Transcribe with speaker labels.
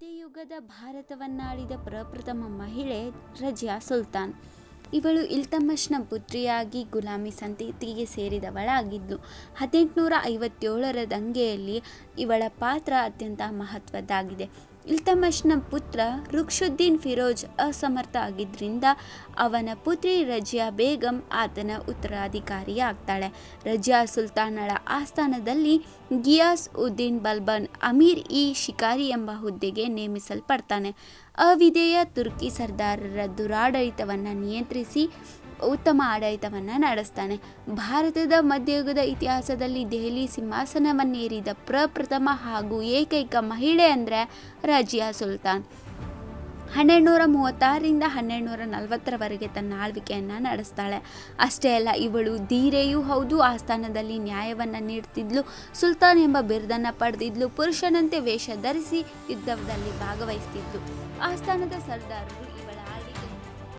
Speaker 1: ಮಧ್ಯಯುಗದ ಭಾರತವನ್ನಾಳಿದ ಪ್ರಪ್ರಥಮ ಮಹಿಳೆ ರಜಿಯಾ ಸುಲ್ತಾನ್. ಇವಳು ಇಲ್ತಮಶ್ನ ಪುತ್ರಿಯಾಗಿ ಗುಲಾಮಿ ಸಂತತಿಗೆ ಸೇರಿದವಳಾಗಿದ್ದು ಹದಿನೆಂಟುನೂರ ಐವತ್ತೇಳರ ದಂಗೆಯಲ್ಲಿ ಇವಳ ಪಾತ್ರ ಅತ್ಯಂತ ಮಹತ್ವದ್ದಾಗಿದೆ. ಇಲ್ತಮಶ್ನ ಪುತ್ರ ರುಕ್ಷುದ್ದೀನ್ ಫಿರೋಜ್ ಅಸಮರ್ಥ ಆಗಿದ್ದರಿಂದ ಅವನ ಪುತ್ರಿ ರಜಿಯಾ ಬೇಗಂ ಆತನ ಉತ್ತರಾಧಿಕಾರಿಯಾಗ್ತಾಳೆ. ರಜಿಯಾ ಸುಲ್ತಾನಳ ಆಸ್ಥಾನದಲ್ಲಿ ಗಿಯಾಸ್ ಉದ್ದೀನ್ ಬಲ್ಬನ್ ಅಮೀರ್ ಇ ಶಿಕಾರಿ ಎಂಬ ಹುದ್ದೆಗೆ ನೇಮಿಸಲ್ಪಡ್ತಾನೆ. ಅವಿಧೇಯ ತುರ್ಕಿ ಸರ್ದಾರರ ದುರಾಡಳಿತವನ್ನು ನಿಯಂತ್ರಿಸಿ ಉತ್ತಮ ಆಡಳಿತವನ್ನು ನಡೆಸ್ತಾನೆ. ಭಾರತದ ಮಧ್ಯಯುಗದ ಇತಿಹಾಸದಲ್ಲಿ ದೆಹಲಿ ಸಿಂಹಾಸನವನ್ನೇರಿದ ಪ್ರಪ್ರಥಮ ಹಾಗೂ ಏಕೈಕ ಮಹಿಳೆ ಅಂದರೆ ರಜಿಯಾ ಸುಲ್ತಾನ್. ಹನ್ನೆರಡುನೂರ ಮೂವತ್ತಾರರಿಂದ ಹನ್ನೆರಡುನೂರ ನಲವತ್ತರವರೆಗೆ ತನ್ನ ಆಳ್ವಿಕೆಯನ್ನು ನಡೆಸ್ತಾಳೆ. ಅಷ್ಟೇ ಅಲ್ಲ, ಇವಳು ಧೀರೆಯೂ ಹೌದು ಆ ಸ್ಥಾನದಲ್ಲಿ ನ್ಯಾಯವನ್ನು ನೀಡ್ತಿದ್ಲು, ಸುಲ್ತಾನ್ ಎಂಬ ಬಿರುದನ್ನು ಪಡೆದಿದ್ಲು, ಪುರುಷನಂತೆ ವೇಷ ಧರಿಸಿ ಯುದ್ಧದಲ್ಲಿ ಭಾಗವಹಿಸ್ತಿದ್ಲು. ಸ್ಥಾನದ ಸರ್ದಾರರು ಇವಳ